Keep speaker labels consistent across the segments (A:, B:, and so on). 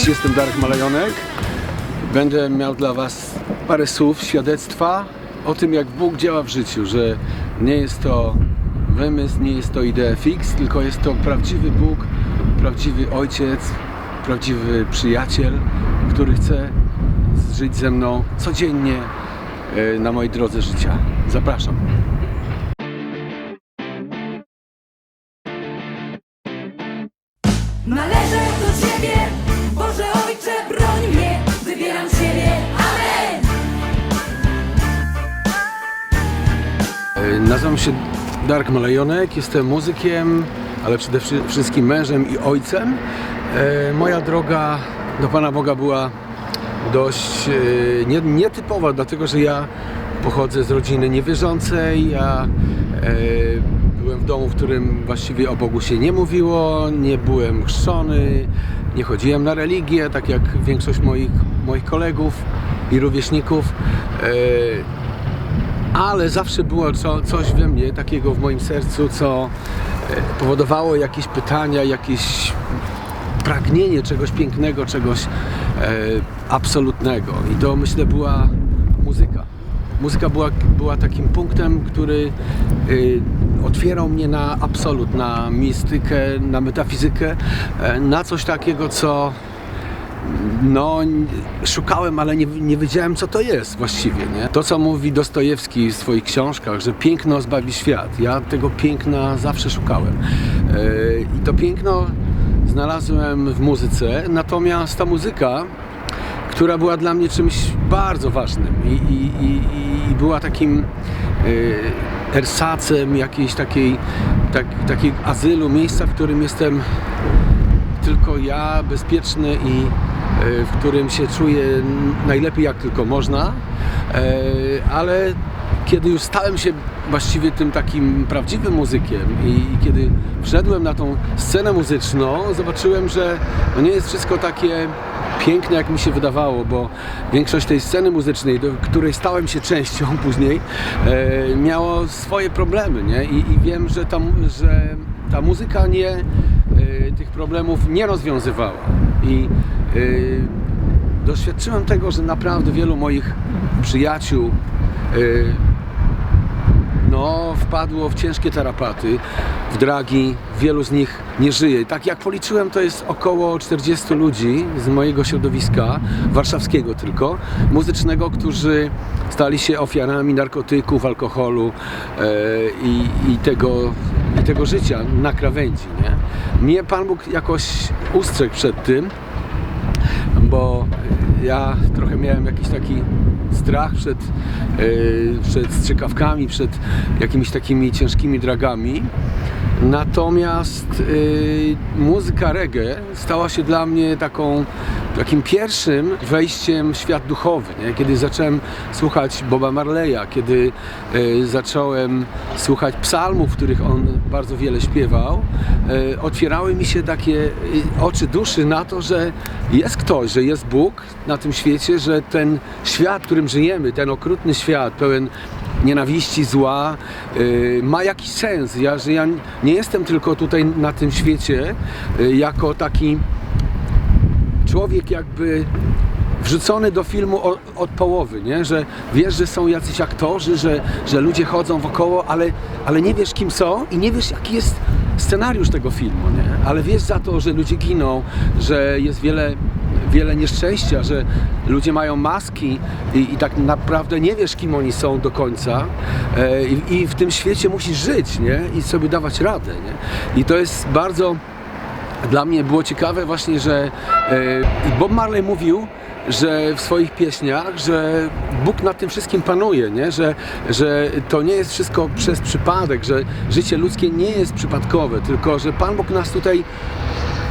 A: Cześć, jestem Darek Malajonek. Będę miał dla Was parę słów świadectwa o tym, jak Bóg działa w życiu, że nie jest to wymysł, nie jest to idea fix, tylko jest to prawdziwy Bóg, prawdziwy Ojciec, prawdziwy przyjaciel, który chce żyć ze mną codziennie e, na mojej drodze życia. Zapraszam.
B: Należę do Ciebie,
A: się Darek Malajonek, jestem muzykiem, ale przede wszy- wszystkim mężem i ojcem. E, Moja droga do Pana Boga była dość e, nie- nietypowa, dlatego że ja pochodzę z rodziny niewierzącej. Ja e, byłem w domu, w którym właściwie o Bogu się nie mówiło, nie byłem chrzczony, nie chodziłem na religię, tak jak większość moich, moich kolegów i rówieśników. E, ale zawsze było co, coś we mnie takiego w moim sercu, co e, powodowało jakieś pytania, jakieś pragnienie czegoś pięknego, czegoś e, absolutnego. I to myślę była muzyka. Muzyka była, była takim punktem, który y, otwierał mnie na absolut, na mistykę, na metafizykę, e, na coś takiego, co no, szukałem, ale nie, nie wiedziałem, co to jest właściwie. Nie? To, co mówi Dostojewski w swoich książkach, że piękno zbawi świat. Ja tego piękna zawsze szukałem. E, I to piękno znalazłem w muzyce, natomiast ta muzyka, która była dla mnie czymś bardzo ważnym i, i, i, i była takim e, ersacem jakiejś takiej, tak, takiego azylu, miejsca, w którym jestem tylko ja, bezpieczny i e, w którym się czuję najlepiej jak tylko można, E, ale kiedy już stałem się właściwie tym takim prawdziwym muzykiem i kiedy wszedłem na tą scenę muzyczną, zobaczyłem, że no nie jest wszystko takie piękne, jak mi się wydawało, bo większość tej sceny muzycznej, do której stałem się częścią później, e, miało swoje problemy, nie? I, i wiem, że ta, że ta muzyka nie, tych problemów nie rozwiązywała. I e, doświadczyłem tego, że naprawdę wielu moich przyjaciół e, no, wpadło w ciężkie tarapaty, w dragi, wielu z nich nie żyje. Tak jak policzyłem, to jest około 40 ludzi z mojego środowiska, warszawskiego tylko, muzycznego, którzy stali się ofiarami narkotyków, alkoholu i, tego, i tego życia na krawędzi. Nie? Mnie Pan Bóg jakoś ustrzegł przed tym, bo ja trochę miałem jakiś taki strach przed, yy, przed strzykawkami, przed jakimiś takimi ciężkimi dragami. Natomiast yy, muzyka reggae stała się dla mnie taką, takim pierwszym wejściem w świat duchowy. Nie? Kiedy zacząłem słuchać Boba Marleya, kiedy yy, zacząłem słuchać psalmów, których on bardzo wiele śpiewał, yy, otwierały mi się takie yy, oczy duszy na to, że jest ktoś, że jest Bóg na tym świecie, że ten świat, w którym żyjemy, ten okrutny świat pełen nienawiści, zła, ma jakiś sens. Ja, że ja nie jestem tylko tutaj na tym świecie jako taki człowiek jakby wrzucony do filmu o, od połowy, nie? że wiesz, że są jacyś aktorzy, że, że ludzie chodzą wokoło, ale, ale nie wiesz kim są i nie wiesz jaki jest scenariusz tego filmu, nie? ale wiesz za to, że ludzie giną, że jest wiele, wiele nieszczęścia, że ludzie mają maski i, i tak naprawdę nie wiesz kim oni są do końca e, i, i w tym świecie musisz żyć nie? i sobie dawać radę. Nie? I to jest bardzo dla mnie było ciekawe właśnie, że e, Bob Marley mówił, że w swoich pieśniach, że Bóg nad tym wszystkim panuje, nie? Że, że to nie jest wszystko przez przypadek, że życie ludzkie nie jest przypadkowe, tylko że Pan Bóg nas tutaj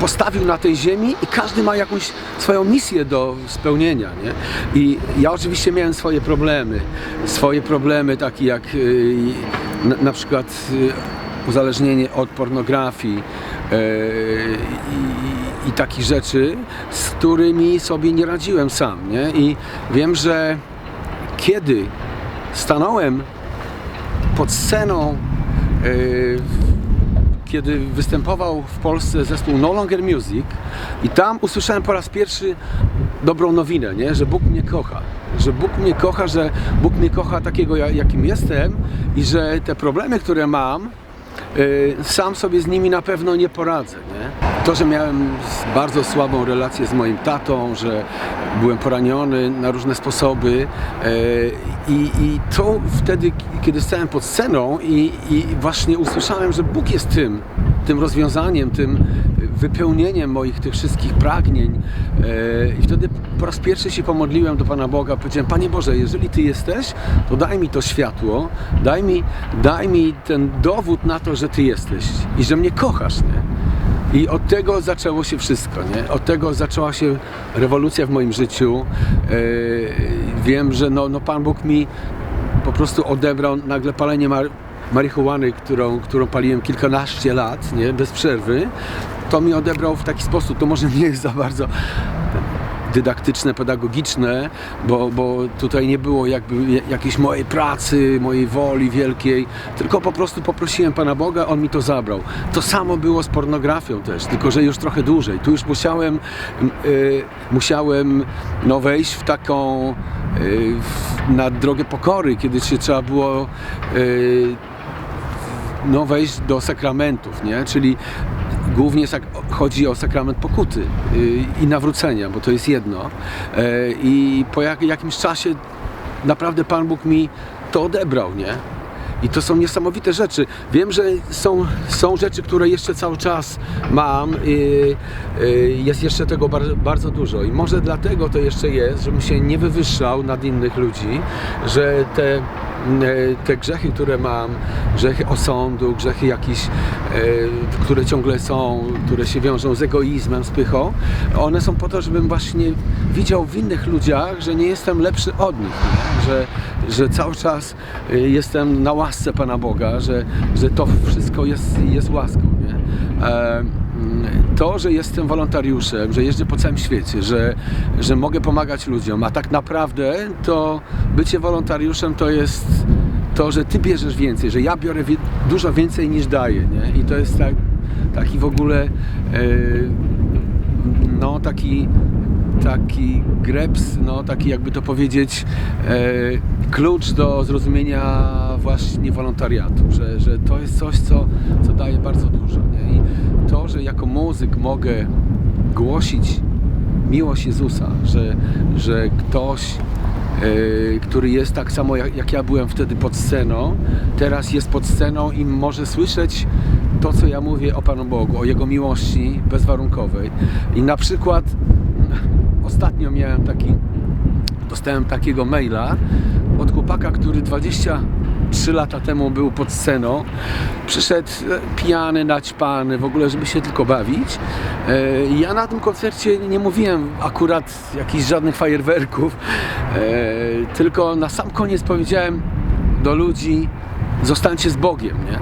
A: postawił na tej ziemi i każdy ma jakąś swoją misję do spełnienia, nie? I ja oczywiście miałem swoje problemy, swoje problemy takie jak y, na, na przykład y, uzależnienie od pornografii i, i takich rzeczy, z którymi sobie nie radziłem sam, nie? I wiem, że kiedy stanąłem pod sceną e, kiedy występował w Polsce zespół No Longer Music i tam usłyszałem po raz pierwszy dobrą nowinę, nie? że Bóg mnie kocha. Że Bóg mnie kocha, że Bóg mnie kocha takiego, ja- jakim jestem i że te problemy, które mam, sam sobie z nimi na pewno nie poradzę. Nie? To, że miałem bardzo słabą relację z moim tatą, że byłem poraniony na różne sposoby y, i, i to wtedy, kiedy stałem pod sceną i, i właśnie usłyszałem, że Bóg jest tym, tym rozwiązaniem, tym wypełnieniem moich tych wszystkich pragnień. E, I wtedy po raz pierwszy się pomodliłem do Pana Boga. Powiedziałem, Panie Boże, jeżeli Ty jesteś, to daj mi to światło, daj mi, daj mi ten dowód na to, że Ty jesteś i że mnie kochasz. Nie? I od tego zaczęło się wszystko, nie? Od tego zaczęła się rewolucja w moim życiu. E, wiem, że no, no Pan Bóg mi po prostu odebrał nagle palenie mar- marihuany, którą, którą paliłem kilkanaście lat, nie? Bez przerwy. To mi odebrał w taki sposób, to może nie jest za bardzo dydaktyczne, pedagogiczne, bo, bo tutaj nie było jakby jakiejś mojej pracy, mojej woli wielkiej, tylko po prostu poprosiłem Pana Boga, On mi to zabrał. To samo było z pornografią też, tylko że już trochę dłużej. Tu już musiałem, m, y, musiałem no, wejść w taką, y, w, na drogę pokory, kiedy się trzeba było y, no, wejść do sakramentów, nie? Czyli głównie chodzi o sakrament pokuty yy, i nawrócenia, bo to jest jedno. Yy, I po jak, jakimś czasie naprawdę Pan Bóg mi to odebrał, nie? I to są niesamowite rzeczy. Wiem, że są, są rzeczy, które jeszcze cały czas mam. Yy, yy, jest jeszcze tego bardzo, bardzo dużo. I może dlatego to jeszcze jest, żebym się nie wywyższał nad innych ludzi, że te, e, te grzechy, które mam, grzechy osądu, grzechy jakieś, e, które ciągle są, które się wiążą z egoizmem, z pychą, one są po to, żebym właśnie widział w innych ludziach, że nie jestem lepszy od nich? Że, że cały czas e, jestem na łasce Pana Boga, że, że to wszystko jest, jest łaską. Nie? To, że jestem wolontariuszem, że jeżdżę po całym świecie, że, że mogę pomagać ludziom, a tak naprawdę to bycie wolontariuszem to jest to, że ty bierzesz więcej, że ja biorę wie, dużo więcej niż daję, nie? I to jest tak, taki w ogóle e, no taki taki greps, no taki jakby to powiedzieć e, klucz do zrozumienia właśnie wolontariatu, że, że to jest coś, co, co daje bardzo dużo. Nie? I to, że jako muzyk mogę głosić miłość Jezusa, że, że ktoś e, który jest tak samo jak, jak ja byłem wtedy pod sceną, teraz jest pod sceną i może słyszeć to, co ja mówię o Panu Bogu, o Jego miłości bezwarunkowej. I na przykład ostatnio miałem taki, dostałem takiego maila od chłopaka, który 23 lata temu był pod sceną. Przyszedł e, pijany, naćpany, w ogóle, żeby się tylko bawić. E, Ja na tym koncercie nie mówiłem akurat jakichś żadnych fajerwerków, e, tylko na sam koniec powiedziałem do ludzi, zostańcie z Bogiem, nie?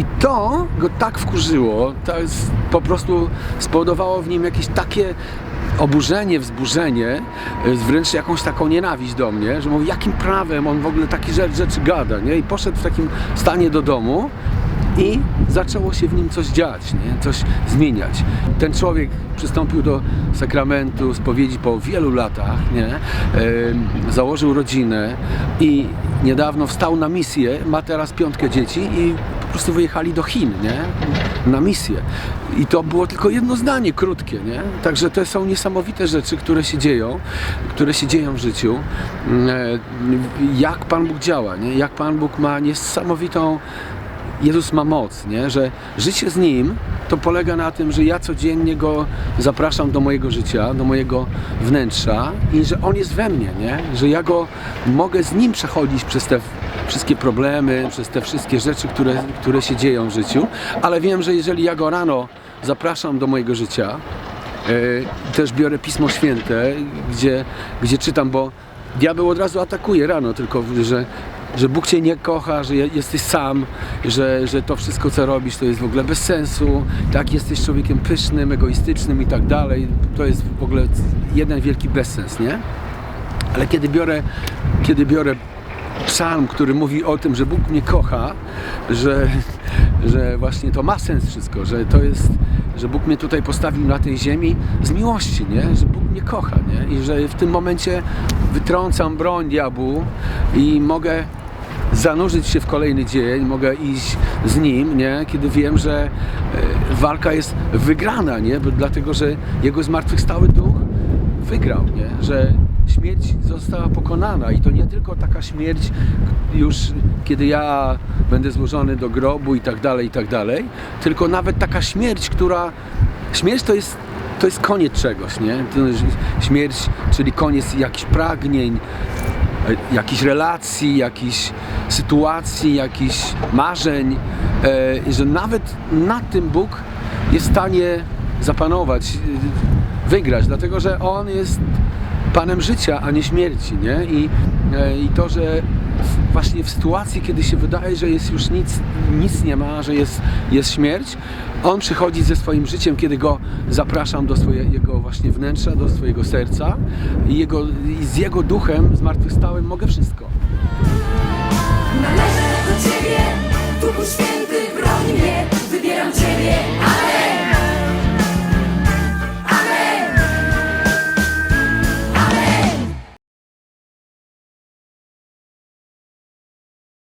A: I to go tak wkurzyło, to jest, po prostu spowodowało w nim jakieś takie oburzenie, wzburzenie, y, wręcz jakąś taką nienawiść do mnie, że mówi, jakim prawem on w ogóle takie rzeczy gada, nie? I poszedł w takim stanie do domu i zaczęło się w nim coś dziać, nie? coś zmieniać. Ten człowiek przystąpił do sakramentu, spowiedzi po wielu latach, nie? Em, założył rodzinę i niedawno wstał na misję, ma teraz piątkę dzieci i po prostu wyjechali do Chin, nie? Na misję. I to było tylko jedno zdanie, krótkie, nie? Także to są niesamowite rzeczy, które się dzieją, które się dzieją w życiu. Mm, e, Jak Pan Bóg działa, nie? Jak Pan Bóg ma niesamowitą Jezus ma moc, nie? że życie z Nim to polega na tym, że ja codziennie Go zapraszam do mojego życia, do mojego wnętrza i że On jest we mnie, nie? że ja Go mogę z Nim przechodzić przez te wszystkie problemy, przez te wszystkie rzeczy, które, które się dzieją w życiu, ale wiem, że jeżeli ja Go rano zapraszam do mojego życia, e, też biorę Pismo Święte, gdzie, gdzie czytam, bo diabeł od razu atakuje rano, tylko że, że Bóg Cię nie kocha, że je- jesteś sam, że, że to wszystko co robisz to jest w ogóle bez sensu, tak, jesteś człowiekiem pysznym, egoistycznym i tak dalej. To jest w ogóle jeden wielki bezsens, nie? Ale kiedy biorę, kiedy biorę psalm, który mówi o tym, że Bóg mnie kocha, że, że właśnie to ma sens wszystko, że to jest, że Bóg mnie tutaj postawił na tej ziemi z miłości, nie? Że Bóg mnie kocha, nie? I że w tym momencie wytrącam broń diabłu i mogę zanurzyć się w kolejny dzień, mogę iść z nim, nie? kiedy wiem, że e, walka jest wygrana, nie? Dlatego że jego zmartwychwstały duch wygrał, nie? że śmierć została pokonana i to nie tylko taka śmierć już kiedy ja będę złożony do grobu i tak dalej, i tak dalej, tylko nawet taka śmierć, która śmierć to jest to jest koniec czegoś, nie? Śmierć, czyli koniec jakichś pragnień, jakichś relacji, jakichś sytuacji, jakichś marzeń, e, że nawet nad tym Bóg jest w stanie zapanować, wygrać, dlatego że On jest Panem życia, a nie śmierci, nie? I, e, i to, że właśnie w sytuacji, kiedy się wydaje, że jest już nic, nic nie ma, że jest, jest śmierć, On przychodzi ze swoim życiem, kiedy Go zapraszam do swojego właśnie wnętrza, do swojego serca i, jego, i z Jego duchem zmartwychwstałym mogę wszystko.
B: Należę do Ciebie, Duchu Święty, broń mnie, wybieram Ciebie.